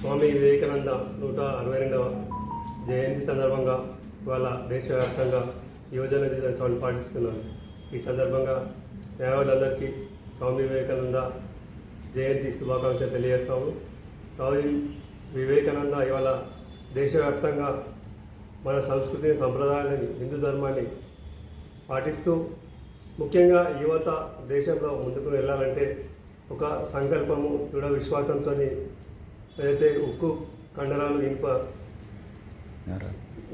స్వామి వివేకానంద నూట అరవై రెండవ జయంతి సందర్భంగా ఇవాళ దేశవ్యాప్తంగా యువజన దినోత్సవాన్ని పాటిస్తున్నాను. ఈ సందర్భంగా న్యాయవాదులందరికీ స్వామి వివేకానంద జయంతి శుభాకాంక్షలు తెలియజేస్తాము. స్వామి వివేకానంద ఇవాళ దేశవ్యాప్తంగా మన సంస్కృతిని సంప్రదాయాన్ని హిందూ ధర్మాన్ని పాటిస్తూ ముఖ్యంగా యువత దేశంలో ముందుకు వెళ్ళాలంటే ఒక సంకల్పము దృఢ విశ్వాసంతో ఏదైతే ఉక్కు కండరాలు ఇనుప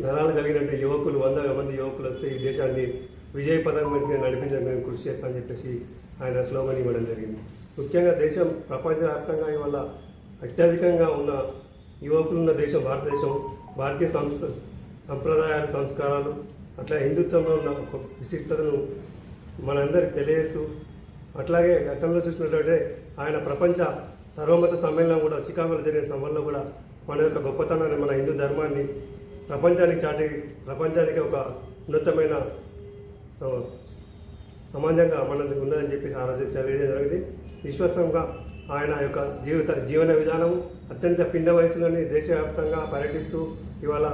నరాలు కలిగినట్టు యువకులు వంద మంది యువకులు వస్తే ఈ దేశాన్ని విజయ పదం మీద నడిపించడానికి నేను కృషి చేస్తానని చెప్పేసి ఆయన స్లోగన్ ఇవ్వడం జరిగింది. ముఖ్యంగా దేశం ప్రపంచవ్యాప్తంగా ఇవాళ అత్యధికంగా ఉన్న యువకులు ఉన్న దేశం భారతదేశం భారతీయ సంస్క సంప్రదాయాలు సంస్కారాలు అట్లా హిందుత్వంలో ఉన్న ఒక విశిష్టతను మనందరికి తెలియజేస్తూ అట్లాగే గతంలో చూసినట్లయితే ఆయన ప్రపంచ సర్వమత సమ్మేళనం కూడా చికాగోలో జరిగిన సభల్లో కూడా మన యొక్క గొప్పతనాన్ని మన హిందూ ధర్మాన్ని ప్రపంచానికి చాటి ప్రపంచానికి ఒక ఉన్నతమైన సమాజంగా మనది ఉన్నదని చెప్పేసి ఆ రోజు తెలియజేయడం జరిగింది. విశ్వాసంగా ఆయన యొక్క జీవిత జీవన విధానం అత్యంత పిండ వయసులోని దేశవ్యాప్తంగా పర్యటిస్తూ ఇవాళ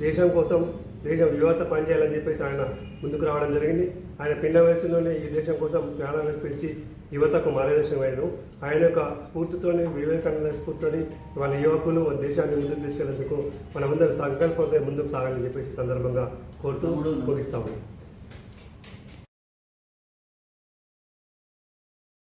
దేశం కోసం దేశం యువత పనిచేయాలని చెప్పేసి ఆయన ముందుకు రావడం జరిగింది. ఆయన పిన్న వయసులోనే ఈ దేశం కోసం ప్రాణాలను పిలిచి యువతకు మార్గదర్శనం అయ్యాను ఆయన యొక్క స్ఫూర్తితోని వివేకానంద స్ఫూర్తితోని వాళ్ళ యువకులు దేశాన్ని ముందుకు తీసుకెళ్ళేందుకు మనమందరం సంకల్పంతో ముందుకు సాగాలని చెప్పేసి సందర్భంగా కోరుతూ ముగిస్తాము.